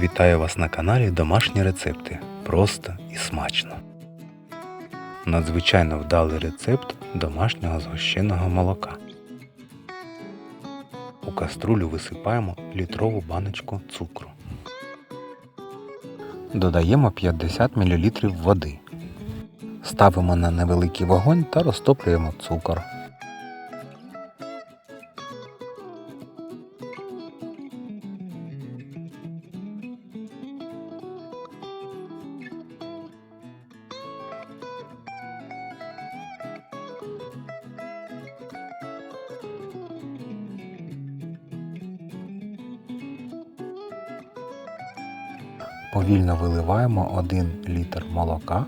Вітаю вас на каналі Домашні рецепти. Просто і смачно. Надзвичайно вдалий рецепт домашнього згущеного молока. У каструлю висипаємо літрову баночку цукру. Додаємо 50 мл води. Ставимо на невеликий вогонь та розтоплюємо цукор. Повільно виливаємо 1 літр молока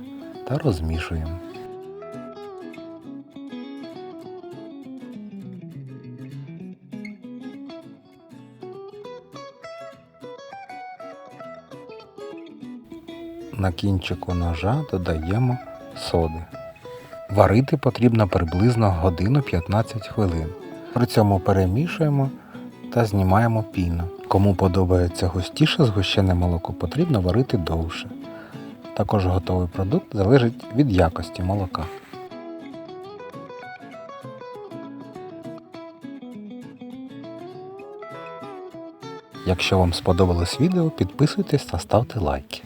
та розмішуємо. На кінчику ножа додаємо соди. Варити потрібно приблизно годину 15 хвилин. При цьому перемішуємо та знімаємо піну. Кому подобається густіше згущене молоко, потрібно варити довше. Також готовий продукт залежить від якості молока. Якщо вам сподобалось відео, підписуйтесь та ставте лайки.